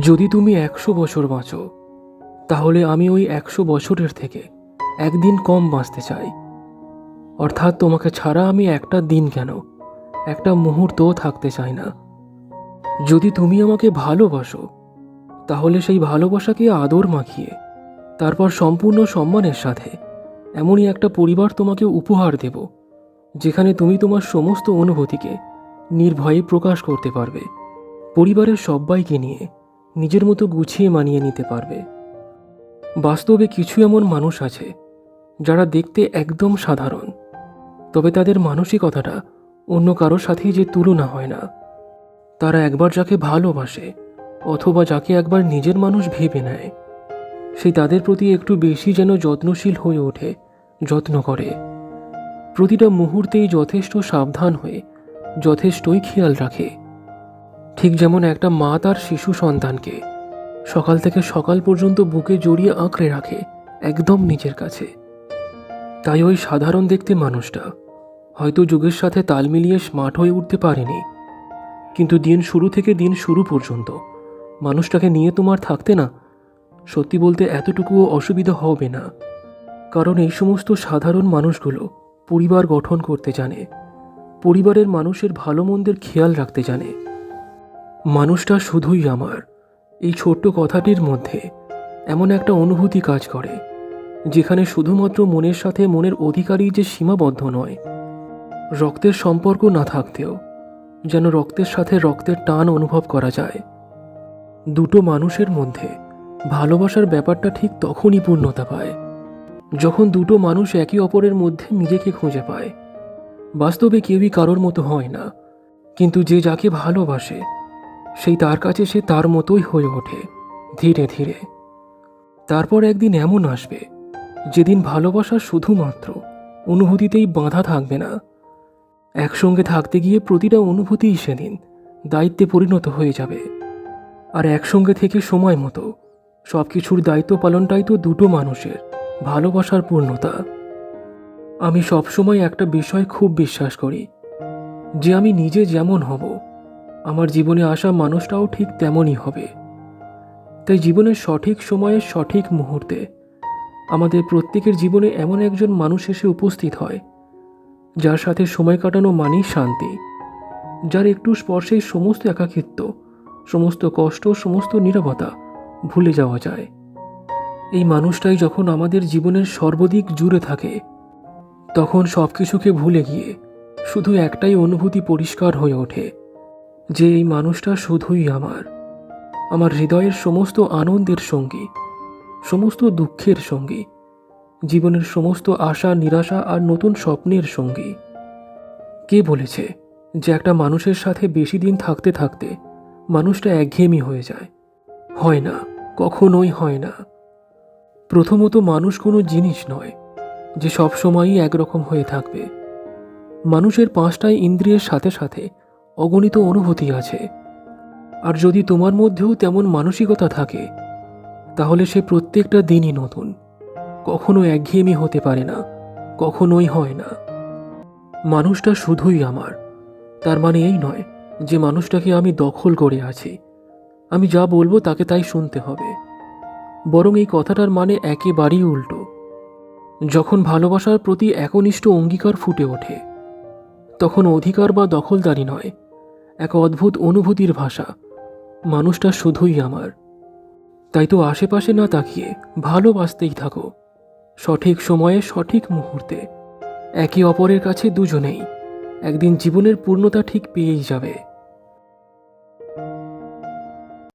যদি তুমি একশো বছর বাঁচো, তাহলে আমি ওই একশো বছরের থেকে একদিন কম বাঁচতে চাই। অর্থাৎ তোমাকে ছাড়া আমি একটা দিন কেন, একটা মুহূর্তও থাকতে চাই না। যদি তুমি আমাকে ভালোবাসো, তাহলে সেই ভালোবাসাকে আদর মাখিয়ে, তারপর সম্পূর্ণ সম্মানের সাথে এমনই একটা পরিবার তোমাকে উপহার দেব, যেখানে তুমি তোমার সমস্ত অনুভূতিকে নির্ভয়ে প্রকাশ করতে পারবে। পরিবারের সবাইকে নিয়ে নিজের মতো গুছিয়ে মানিয়ে নিতে পারবে। বাস্তবে কিছু এমন মানুষ আছে, যারা দেখতে একদম সাধারণ। তবে তাদের মানসিকতাটা অন্য কারোর সাথেই যে তুলনা হয় না। তারা একবার যাকে ভালোবাসে, অথবা যাকে একবার নিজের মানুষ ভেবে নেয়, সে তাদের প্রতি একটু বেশি যেন যত্নশীল হয়ে ওঠে, যত্ন করে। প্রতিটা মুহূর্তেই যথেষ্ট সাবধান হয়ে, যথেষ্টই খেয়াল রাখে। ঠিক যেমন একটা মা তার শিশু সন্তানকে সকাল থেকে সকাল পর্যন্ত বুকে জড়িয়ে আঁকড়ে রাখে একদম নিজের কাছে। তাই ওই সাধারণ দেখতে মানুষটা হয়তো যুগের সাথে তাল মিলিয়ে স্মার্ট হয়ে উঠতে পারেনি। কিন্তু দিন শুরু থেকে দিন শুরু পর্যন্ত মানুষটাকে নিয়ে তোমার থাকতে না, সত্যি বলতে এতটুকুও অসুবিধা হবে না। কারণ এই সমস্ত সাধারণ মানুষগুলো পরিবার গঠন করতে জানে, পরিবারের মানুষের ভালো মন্দের খেয়াল রাখতে জানে। মানুষটা শুধুই আমার। এই ছোট্ট কথাটির মধ্যে এমন একটা অনুভূতি কাজ করে, যেখানে শুধুমাত্র মনের সাথে মনের অধিকারী যে সীমাবদ্ধ নয়, রক্তের সম্পর্ক না থাকতেও যেন রক্তের সাথে রক্তের টান অনুভব করা যায়। দুটো মানুষের মধ্যে ভালোবাসার ব্যাপারটা ঠিক তখনই পূর্ণতা পায়, যখন দুটো মানুষ একে অপরের মধ্যে নিজেকে খুঁজে পায়। বাস্তবে কেউই কারোর মতো হয় না, কিন্তু যে যাকে ভালোবাসে সেই তার কাছে সে তার মতোই হয়ে ওঠে, ধীরে ধীরে। তারপর একদিন এমন আসবে, যেদিন ভালোবাসা শুধুমাত্র অনুভূতিতেই বাঁধা থাকবে না। একসঙ্গে থাকতে গিয়ে প্রতিটা অনুভূতিই সেদিন দায়িত্বে পরিণত হয়ে যাবে। আর একসঙ্গে থেকে সময় মতো সব কিছুর দায়িত্ব পালনটাই তো দুটো মানুষের, ভালোবাসার পূর্ণতা। আমি সবসময় একটা বিষয় খুব বিশ্বাস করি, যে আমি নিজে যেমন হব আমার জীবনে আসা মানুষটাও ঠিক তেমনই হবে। তাই জীবনের সঠিক সময়ে সঠিক মুহূর্তে আমাদের প্রত্যেকের জীবনে এমন একজন মানুষ এসে উপস্থিত হয়, যার সাথে সময় কাটানো মানেই শান্তি, যার একটু স্পর্শেই সমস্ত একাকিত্ব, সমস্ত কষ্ট, সমস্ত নীরবতা ভুলে যাওয়া যায়। এই মানুষটাই যখন আমাদের জীবনের সর্বদিক জুড়ে থাকে, তখন সব কিছুকে ভুলে গিয়ে শুধু একটাই অনুভূতি পরিষ্কার হয়ে ওঠে। যে এই মানুষটা শুধুই আমার। আমার হৃদয়ের সমস্ত আনন্দের সঙ্গী, সমস্ত দুঃখের সঙ্গী, জীবনের সমস্ত আশা, নিরাশা আর নতুন স্বপ্নের সঙ্গী। কে বলেছে যে একটা মানুষের সাথে বেশি দিন থাকতে থাকতে মানুষটা একঘেয়েমি হয়ে যায়? হয় না, কখনোই হয় না। প্রথমত মানুষ কোনো জিনিস নয় যে সবসময়ই একরকম হয়ে থাকবে। মানুষের পাঁচটাই ইন্দ্রিয়ের সাথে সাথে অগণিত অনুভূতি আছে। আর যদি তোমার মধ্যেও তেমন মানসিকতা থাকে, তাহলে সে প্রত্যেকটা দিনই নতুন। কখনো একঘেয়েমি হতে পারে না, কখনোই হয় না। মানুষটা শুধুই আমার। তার মানে এই নয় যে মানুষটাকে আমি দখল করে আছি। আমি যা বলব তাকে তাই শুনতে হবে। বরং এই কথাটার মানে একেবারেই উল্টো। যখন ভালোবাসার প্রতি একনিষ্ঠ অঙ্গীকার ফুটে ওঠে, তখন অধিকার বা দখলদারি নয় এক অদ্ভুত অনুভূতির ভাষা। মানুষটা শুধুই আমার। তাই তো আশেপাশে না তাকিয়ে ভালোবাসতেই থাকো। সঠিক সময়ে, সঠিক মুহূর্তে। একে অপরের কাছে দুজনেই। একদিন জীবনের পূর্ণতা ঠিক পেয়েই যাবে।